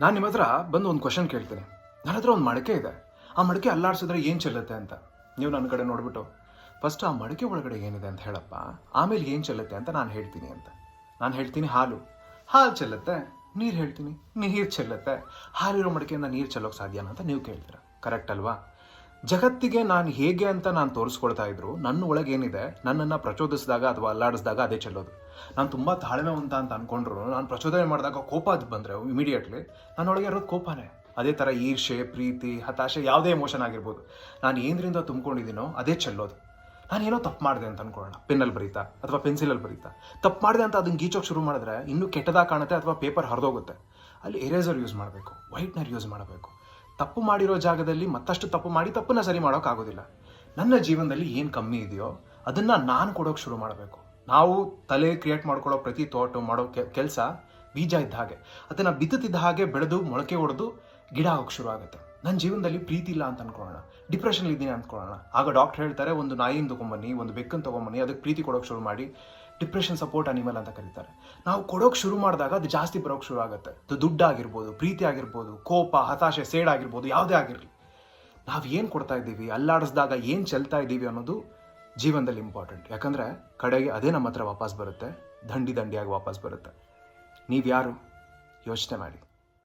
ನಾನು ನಿಮ್ಮ ಹತ್ರ ಬಂದು ಒಂದು ಕ್ವಶನ್ ಕೇಳ್ತೀನಿ. ನನ್ನ ಒಂದು ಮಡಕೆ ಇದೆ. ಆ ಮಡಕೆ ಅಲ್ಲಾಡ್ಸಿದ್ರೆ ಏನು ಚೆಲ್ಲುತ್ತೆ ಅಂತ. ನೀವು ನನ್ನ ಕಡೆ ನೋಡ್ಬಿಟ್ಟು, ಫಸ್ಟ್ ಆ ಮಡಕೆ ಒಳಗಡೆ ಏನಿದೆ ಅಂತ ಹೇಳಪ್ಪ. ಆಮೇಲೆ ಏನು ಚೆಲ್ಲುತ್ತೆ ಅಂತ ನಾನು ಹೇಳ್ತೀನಿ ಅಂತ. ನಾನು ಹೇಳ್ತೀನಿ ಹಾಲು. ಹಾಲು ಚೆಲ್ಲುತ್ತೆ, ನೀರು ಹೇಳ್ತೀನಿ. ನೀರು ಚೆಲ್ಲುತ್ತೆ. ಹಾಲಿರೋ ಮಡಕೆಯಿಂದ ನೀರು ಚೆಲ್ಲೋಕೆ ಸಾಧ್ಯನಾ ಅಂತ ನೀವು ಕೇಳ್ತೀರ. ಕರೆಕ್ಟ್ ಅಲ್ವಾ? ಜಗತ್ತಿಗೆ ನಾನು ಹೇಗೆ ಅಂತ ನಾನು ತೋರಿಸ್ಕೊಳ್ತಾ ಇದ್ರು, ನನ್ನ ಏನಿದೆ ನನ್ನನ್ನು ಪ್ರಚೋದಿಸಿದಾಗ ಅಥವಾ ಅಲ್ಲಾಡಿಸಿದಾಗ ಅದೇ ಚೆಲ್ಲೋದು. ನಾನು ತುಂಬ ತಾಳ್ಮೆವಂತ ಅಂತ ಅನ್ಕೊಂಡ್ರು. ನಾನು ಪ್ರಚೋದನೆ ಮಾಡಿದಾಗ ಕೋಪ ಅದು ಬಂದರೆ ಇಮಿಡಿಯೇಟ್ಲಿ ನನ್ನೊಳಗೆ ಇರೋದು ಕೋಪನೇ. ಅದೇ ಥರ ಈರ್ಷೆ ಪ್ರೀತಿ, ಹತಾಶೆ ಯಾವುದೇ ಎಮೋಷನ್ ಆಗಿರ್ಬೋದು. ನಾನು ಏನರಿಂದ ತುಂಬ್ಕೊಂಡಿದ್ದೀನೋ ಅದೇ ಚೆಲ್ಲೋದು. ಏನೋ ತಪ್ಪು ಮಾಡಿದೆ ಅಂತ ಅನ್ಕೊಳ್ಳೋಣ. ಪೆನ್ನಲ್ಲಿ ಬರೀತಾ ಅಥವಾ ಪೆನ್ಸಿಲಲ್ಲಿ ಬರೀತಾ. ತಪ್ಪು ಮಾಡಿದೆ ಅಂತ ಅದನ್ನು ಗೀಚೋಕೆ ಶುರು ಮಾಡಿದ್ರೆ ಇನ್ನೂ ಕೆಟ್ಟದಾಗ ಕಾಣುತ್ತೆ ಅಥವಾ ಪೇಪರ್ ಹರಿದೋಗುತ್ತೆ. ಅಲ್ಲಿ ಎರೇಸರ್ ಯೂಸ್ ಮಾಡಬೇಕು. ವೈಟ್ನರ್ ಯೂಸ್ ಮಾಡಬೇಕು. ತಪ್ಪು ಮಾಡಿರೋ ಜಾಗದಲ್ಲಿ ಮತ್ತಷ್ಟು ತಪ್ಪು ಮಾಡಿ ತಪ್ಪನ್ನ ಸರಿ ಮಾಡೋಕ್ಕಾಗೋದಿಲ್ಲ. ನನ್ನ ಜೀವನದಲ್ಲಿ ಏನು ಕಮ್ಮಿ ಇದೆಯೋ ಅದನ್ನು ನಾನು ಕೊಡೋಕೆ ಶುರು ಮಾಡಬೇಕು. ನಾವು ತಲೆ ಕ್ರಿಯೇಟ್ ಮಾಡ್ಕೊಳ್ಳೋ ಪ್ರತಿ ತೋಟ ಮಾಡೋ ಕೆಲಸ ಬೀಜ ಇದ್ದ ಹಾಗೆ. ಅದನ್ನು ಬಿತ್ತುತ್ತಿದ್ದ ಹಾಗೆ ಬೆಳೆದು ಮೊಳಕೆ ಹೊಡೆದು ಗಿಡ ಆಗೋಕೆ ಶುರು ಆಗುತ್ತೆ. ನನ್ನ ಜೀವನದಲ್ಲಿ ಪ್ರೀತಿ ಇಲ್ಲ ಅಂತ ಅನ್ಕೊಳ್ಳೋಣ. ಡಿಪ್ರೆಷನ್ ಇದ್ದೀನಿ ಅಂದ್ಕೊಳ್ಳೋಣ ಆಗ ಡಾಕ್ಟರ್ ಹೇಳ್ತಾರೆ, ಒಂದು ನಾಯಿನ ತೊಗೊಂಬನ್ನಿ ಒಂದು ಬೆಕ್ಕನ್ನು ತೊಗೊಂಬನ್ನಿ ಅದಕ್ಕೆ ಪ್ರೀತಿ ಕೊಡೋಕೆ ಶುರು ಮಾಡಿ. ಡಿಪ್ರೆಷನ್ ಸಪೋರ್ಟ್ ಅನಿಮಲ್ ಅಂತ ಕರೀತಾರೆ. ನಾವು ಕೊಡೋಕೆ ಶುರು ಮಾಡಿದಾಗ ಅದು ಜಾಸ್ತಿ ಬರೋಕ್ಕೆ ಶುರು ಆಗುತ್ತೆ. ಅದು ದುಡ್ಡು ಆಗಿರ್ಬೋದು ಪ್ರೀತಿ ಆಗಿರ್ಬೋದು, ಕೋಪ, ಹತಾಶೆ ಸೇಡ್ ಆಗಿರ್ಬೋದು ಯಾವುದೇ ಆಗಿರಲಿ. ನಾವು ಏನು ಕೊಡ್ತಾ ಇದ್ದೀವಿ, ಅಲ್ಲಾಡಿಸಿದಾಗ ಏನು ಚೆಲ್ತಾ ಇದ್ದೀವಿ ಅನ್ನೋದು ಜೀವನದಲ್ಲಿ ಇಂಪಾರ್ಟೆಂಟ್ ಯಾಕಂದರೆ ಕಡೆಗೆ ಅದೇ ನಮ್ಮ ಹತ್ರ ವಾಪಸ್ ಬರುತ್ತೆ, ದಂಡಿ ದಂಡಿಯಾಗಿ ವಾಪಸ್ ಬರುತ್ತೆ. ನೀವು ಯಾರು ಯೋಚನೆ ಮಾಡಿ.